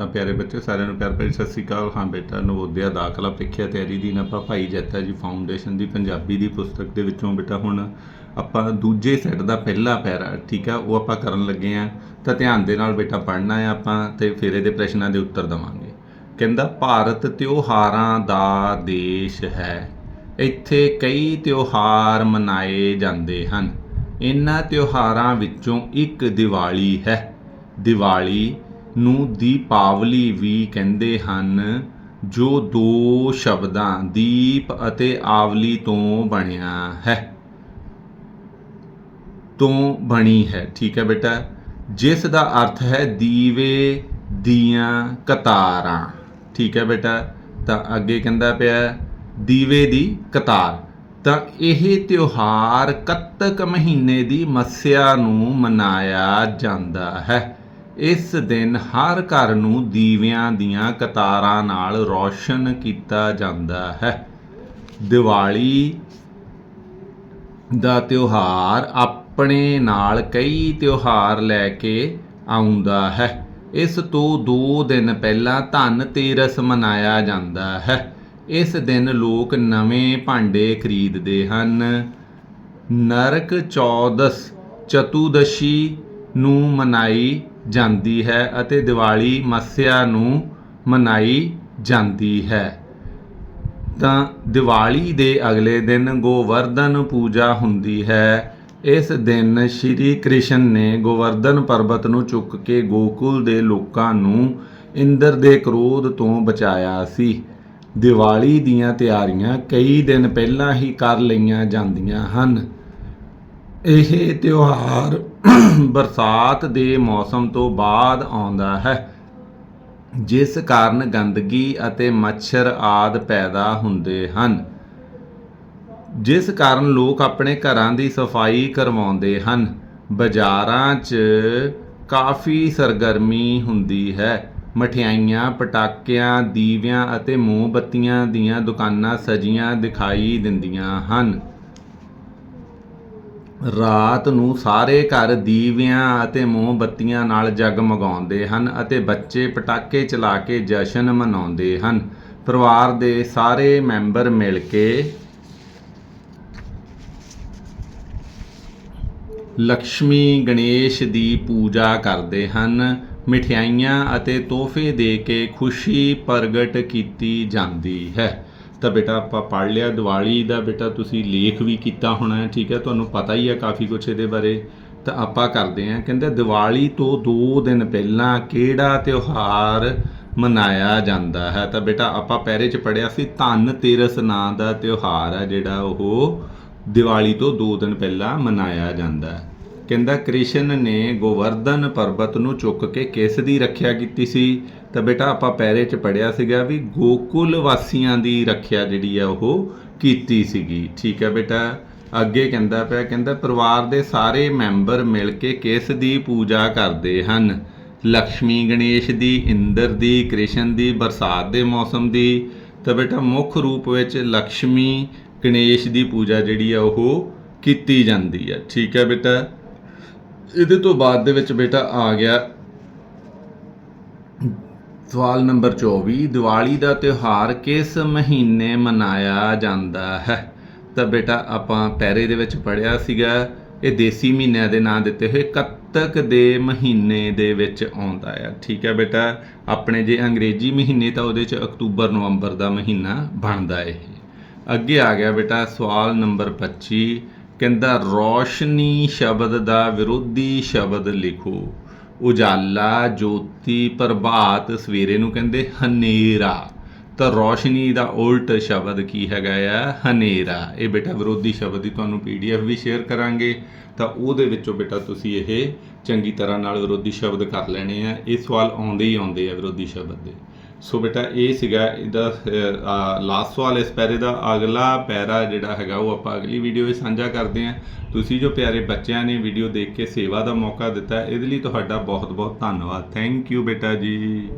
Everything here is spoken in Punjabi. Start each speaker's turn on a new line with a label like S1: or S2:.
S1: ਤਾਂ ਪਿਆਰੇ ਬੱਚੇ, ਸਾਰਿਆਂ ਨੂੰ ਪਿਆਰ ਭਰੀ ਸਤਿ ਸ੍ਰੀ ਅਕਾਲ। ਹਾਂ ਬੇਟਾ, ਨਵੋਦਿਆ ਦਾਖਲਾ ਪ੍ਰੀਖਿਆ ਤਿਆਰੀ ਦੀ ਨਾ ਆਪਾਂ ਭਾਈ ਜੱਤਾ ਜੀ ਫਾਊਂਡੇਸ਼ਨ ਦੀ ਪੰਜਾਬੀ ਦੀ ਪੁਸਤਕ ਦੇ ਵਿੱਚੋਂ ਬੇਟਾ ਹੁਣ ਆਪਾਂ ਦੂਜੇ ਸੈੱਟ ਦਾ ਪਹਿਲਾ ਪੈਰਾ, ਠੀਕ ਆ, ਉਹ ਆਪਾਂ ਕਰਨ ਲੱਗੇ ਆ। ਤਾਂ ਧਿਆਨ ਦੇ ਨਾਲ ਬੇਟਾ ਪੜ੍ਹਨਾ ਹੈ ਆਪਾਂ ਤੇ ਫਿਰ ਇਹਦੇ ਪ੍ਰਸ਼ਨਾਂ ਦੇ ਉੱਤਰ ਦਵਾਂਗੇ। ਕਹਿੰਦਾ, ਭਾਰਤ ਤਿਉਹਾਰਾਂ ਦਾ ਦੇਸ਼ ਹੈ। ਇੱਥੇ ਕਈ ਤਿਉਹਾਰ ਮਨਾਏ ਜਾਂਦੇ ਹਨ। ਇਹਨਾਂ ਤਿਉਹਾਰਾਂ ਵਿੱਚੋਂ ਇੱਕ ਦੀਵਾਲੀ ਹੈ। ਦੀਵਾਲੀ ਨੂੰ ਦੀਪਾਵਲੀ ਵੀ ਕਹਿੰਦੇ ਹਨ, ਜੋ ਦੋ ਸ਼ਬਦਾਂ, ਦੀਪ ਅਤੇ ਆਵਲੀ ਤੋਂ ਬਣਿਆ ਹੈ। ਤੋਂ ਬਣੀ ਹੈ। ਠੀਕ ਹੈ ਬੇਟਾ। ਜਿਸ ਦਾ ਅਰਥ ਹੈ ਦੀਵੇ ਦੀਆਂ ਕਤਾਰਾਂ। ਠੀਕ ਹੈ ਬੇਟਾ। ਤਾਂ ਅੱਗੇ ਕਹਿੰਦਾ ਪਿਆ ਦੀਵੇ ਦੀ ਕਤਾਰ। ਤਾਂ ਇਹ ਤਿਉਹਾਰ ਕੱਤਕ ਮਹੀਨੇ ਦੀ ਮੱਸਿਆ ਨੂੰ ਮਨਾਇਆ ਜਾਂਦਾ ਹੈ। ਇਸ ਦਿਨ ਹਰ ਘਰ ਨੂੰ ਦੀਵਿਆਂ ਦੀਆਂ ਕਤਾਰਾਂ ਨਾਲ ਰੌਸ਼ਨ ਕੀਤਾ ਜਾਂਦਾ ਹੈ। ਦੀਵਾਲੀ ਦਾ ਤਿਉਹਾਰ ਆਪਣੇ ਨਾਲ ਕਈ ਤਿਉਹਾਰ ਲੈ ਕੇ ਆਉਂਦਾ ਹੈ। ਇਸ ਤੋਂ 2 ਦਿਨ ਪਹਿਲਾਂ ਧਨ ਤੇਰਸ ਮਨਾਇਆ ਜਾਂਦਾ ਹੈ। ਇਸ ਦਿਨ ਲੋਕ ਨਵੇਂ ਭਾਂਡੇ ਖਰੀਦਦੇ ਹਨ। ਨਰਕ ਚੌਦਸ ਚਤੁਰਦਸ਼ੀ ਨੂੰ ਮਨਾਈ ਜਾਂਦੀ ਹੈ ਅਤੇ ਦੀਵਾਲੀ ਮੱਸਿਆ ਨੂੰ ਮਨਾਈ ਜਾਂਦੀ ਹੈ। ਤਾਂ ਦੀਵਾਲੀ ਦੇ ਅਗਲੇ ਦਿਨ ਗੋਵਰਧਨ ਪੂਜਾ ਹੁੰਦੀ ਹੈ। ਇਸ ਦਿਨ ਸ਼੍ਰੀ ਕ੍ਰਿਸ਼ਨ ਨੇ ਗੋਵਰਧਨ ਪਰਬਤ ਨੂੰ ਚੁੱਕ ਕੇ ਗੋਕੁਲ ਦੇ ਲੋਕਾਂ ਨੂੰ ਇੰਦਰ ਦੇ ਕ੍ਰੋਧ ਤੋਂ ਬਚਾਇਆ ਸੀ। ਦੀਵਾਲੀ ਦੀਆਂ ਤਿਆਰੀਆਂ ਕਈ ਦਿਨ ਪਹਿਲਾਂ ਹੀ ਕਰ ਲਈਆਂ ਜਾਂਦੀਆਂ ਹਨ। ਇਹ ਤਿਉਹਾਰ ਬਰਸਾਤ ਦੇ ਮੌਸਮ ਤੋਂ ਬਾਅਦ ਆਉਂਦਾ ਹੈ। ਜਿਸ ਕਾਰਨ ਗੰਦਗੀ ਅਤੇ ਮੱਛਰ ਆਦ ਪੈਦਾ ਹੁੰਦੇ ਹਨ। ਜਿਸ ਕਾਰਨ ਲੋਕ ਆਪਣੇ ਘਰਾਂ ਦੀ ਸਫ਼ਾਈ ਕਰਵਾਉਂਦੇ ਹਨ। ਬਾਜ਼ਾਰਾਂ 'ਚ ਕਾਫੀ ਸਰਗਰਮੀ ਹੁੰਦੀ ਹੈ। ਮਠਿਆਈਆਂ, ਪਟਾਕਿਆਂ, ਦੀਵਿਆਂ ਅਤੇ ਮੋਮਬੱਤੀਆਂ ਦੀਆਂ ਦੁਕਾਨਾਂ ਸਜੀਆਂ ਦਿਖਾਈ ਦਿੰਦੀਆਂ ਹਨ। ਰਾਤ ਨੂੰ ਸਾਰੇ ਘਰ ਦੀਵਿਆਂ ਅਤੇ ਮੋਮਬੱਤੀਆਂ ਨਾਲ ਜਗਮਗਾਉਂਦੇ ਹਨ ਅਤੇ ਬੱਚੇ ਪਟਾਕੇ ਚਲਾ ਕੇ ਜਸ਼ਨ ਮਨਾਉਂਦੇ ਹਨ। ਪਰਿਵਾਰ ਦੇ ਸਾਰੇ ਮੈਂਬਰ ਮਿਲ ਕੇ ਲక్ష్ਮੀ ਗਣੇਸ਼ ਦੀ ਪੂਜਾ ਕਰਦੇ ਹਨ। ਮਠਿਆਈਆਂ ਅਤੇ ਤੋਹਫੇ ਦੇ ਕੇ ਖੁਸ਼ੀ ਪ੍ਰਗਟ ਕੀਤੀ ਜਾਂਦੀ ਹੈ। ਤਾਂ ਬੇਟਾ ਆਪਾਂ ਪੜ ਲਿਆ, ਦੀਵਾਲੀ ਦਾ ਬੇਟਾ ਤੁਸੀਂ ਲੇਖ ਵੀ ਕੀਤਾ ਹੋਣਾ ਹੈ, ਠੀਕ ਹੈ, ਤੁਹਾਨੂੰ ਪਤਾ ਹੀ ਹੈ ਕਾਫੀ ਕੁਝ ਇਹਦੇ ਬਾਰੇ। ਤਾਂ ਆਪਾਂ ਕਰਦੇ ਹਾਂ, ਕਹਿੰਦੇ ਦੀਵਾਲੀ ਤੋਂ 2 ਦਿਨ ਪਹਿਲਾਂ ਕਿਹੜਾ ਤਿਉਹਾਰ ਮਨਾਇਆ ਜਾਂਦਾ ਹੈ? ਤਾਂ ਬੇਟਾ ਆਪਾਂ ਪਹਿਰੇ 'ਚ ਪੜਿਆ ਸੀ, ਧਨ ਤੇਰਸ ਨਾਂ ਦਾ ਤਿਉਹਾਰ ਹੈ ਜਿਹੜਾ ਉਹ ਦੀਵਾਲੀ ਤੋਂ 2 ਦਿਨ ਪਹਿਲਾਂ ਮਨਾਇਆ ਜਾਂਦਾ ਹੈ। ਕਹਿੰਦਾ ਕ੍ਰਿਸ਼ਨ ਨੇ ਗੋਵਰਧਨ ਪਰਬਤ ਨੂੰ ਚੁੱਕ ਕੇ ਕਿਸ ਦੀ ਰੱਖਿਆ ਕੀਤੀ ਸੀ? ਤਾਂ ਬੇਟਾ ਆਪਾਂ ਪੈਰੇ 'ਚ ਪੜਿਆ ਸੀਗਾ ਵੀ ਗੋਕੁਲ ਵਾਸੀਆਂ ਦੀ ਰੱਖਿਆ ਜਿਹੜੀ ਆ ਉਹ ਕੀਤੀ ਸੀਗੀ। ਠੀਕ ਹੈ ਬੇਟਾ? ਅੱਗੇ ਕਹਿੰਦਾ ਪਿਆ, ਕਹਿੰਦਾ ਪਰਿਵਾਰ ਦੇ ਸਾਰੇ ਮੈਂਬਰ ਮਿਲ ਕੇ ਕਿਸ ਦੀ ਪੂਜਾ ਕਰਦੇ ਹਨ? ਲక్ష్ਮੀ ਗਣੇਸ਼ ਦੀ, ਇੰਦਰ ਦੀ, ਕ੍ਰਿਸ਼ਨ ਦੀ, ਬਰਸਾਤ ਦੇ ਮੌਸਮ ਦੀ। ਤਾਂ ਬੇਟਾ ਮੁੱਖ ਰੂਪ ਵਿੱਚ ਲక్ష్ਮੀ ਗਣੇਸ਼ ਦੀ ਪੂਜਾ ਜਿਹੜੀ ਆ ਉਹ ਕੀਤੀ ਜਾਂਦੀ ਹੈ ਠੀਕ ਹੈ ਬੇਟਾ? ਇਹਦੇ ਤੋਂ ਬਾਅਦ ਦੇ ਵਿੱਚ ਬੇਟਾ ਆ ਗਿਆ। ਸਵਾਲ ਨੰਬਰ 24 ਦੀਵਾਲੀ ਦਾ ਤਿਉਹਾਰ ਕਿਸ ਮਹੀਨੇ ਮਨਾਇਆ ਜਾਂਦਾ ਹੈ? ਤਾਂ ਬੇਟਾ ਆਪਾਂ ਪੈਰੇ ਦੇ ਵਿੱਚ ਪੜਿਆ ਸੀਗਾ, ਇਹ ਦੇਸੀ ਮਹੀਨਿਆਂ ਦੇ ਨਾਂ ਦਿੱਤੇ ਹੋਏ ਕੱਤਕ ਦੇ ਮਹੀਨੇ ਦੇ ਵਿੱਚ ਆਉਂਦਾ ਹੈ ਠੀਕ ਹੈ ਬੇਟਾ, ਆਪਣੇ ਜੇ ਅੰਗਰੇਜ਼ੀ ਮਹੀਨੇ ਤਾਂ ਉਹਦੇ ਚ ਅਕਤੂਬਰ, ਨਵੰਬਰ ਦਾ ਮਹੀਨਾ ਬਣਦਾ ਇਹ। ਅੱਗੇ ਆ ਗਿਆ ਬੇਟਾ ਸਵਾਲ ਨੰਬਰ 25 ਕਹਿੰਦਾ, ਰੋਸ਼ਨੀ ਸ਼ਬਦ ਦਾ ਵਿਰੋਧੀ ਸ਼ਬਦ ਲਿਖੋ। ਉਜਾਲਾ ਜੋਤੀ ਪ੍ਰਭਾਤ ਸਵੇਰੇ ਨੂੰ ਕਹਿੰਦੇ, ਹਨੇਰਾ। ਤਾਂ ਰੋਸ਼ਨੀ ਦਾ ਉਲਟ ਸ਼ਬਦ ਕੀ ਹੈਗਾ ਆ? ਹਨੇਰਾ। ਇਹ ਬੇਟਾ ਵਿਰੋਧੀ ਸ਼ਬਦ ਦੀ ਤੁਹਾਨੂੰ ਪੀਡੀਐਫ ਵੀ ਸ਼ੇਅਰ ਕਰਾਂਗੇ। ਤਾਂ ਉਹਦੇ ਵਿੱਚੋਂ ਬੇਟਾ ਤੁਸੀਂ ਇਹ ਚੰਗੀ ਤਰ੍ਹਾਂ ਨਾਲ ਵਿਰੋਧੀ ਸ਼ਬਦ ਕਰ ਲੈਣੇ ਆ। ਇਹ ਸਵਾਲ ਆਉਂਦੇ ਹੀ ਆਉਂਦੇ ਆ ਵਿਰੋਧੀ ਸ਼ਬਦ ਦੇ। ਸੋ ਬੇਟਾ, ਇਹ ਸੀਗਾ ਇਹਦਾ ਲਾਸਟ ਸਵਾਲ ਇਸ ਪੈਰੇ ਦਾ। ਅਗਲਾ ਪੈਰਾ ਜਿਹੜਾ ਹੈਗਾ, ਉਹ ਆਪਾਂ ਅਗਲੀ ਵੀਡੀਓ ਵਿੱਚ ਸਾਂਝਾ ਕਰਦੇ ਹਾਂ। ਤੁਸੀਂ ਜੋ ਪਿਆਰੇ ਬੱਚਿਆਂ ਨੇ ਵੀਡੀਓ ਦੇਖ ਕੇ ਸੇਵਾ ਦਾ ਮੌਕਾ ਦਿੱਤਾ, ਇਹਦੇ ਲਈ ਤੁਹਾਡਾ ਬਹੁਤ ਬਹੁਤ ਧੰਨਵਾਦ। ਥੈਂਕ ਯੂ ਬੇਟਾ ਜੀ।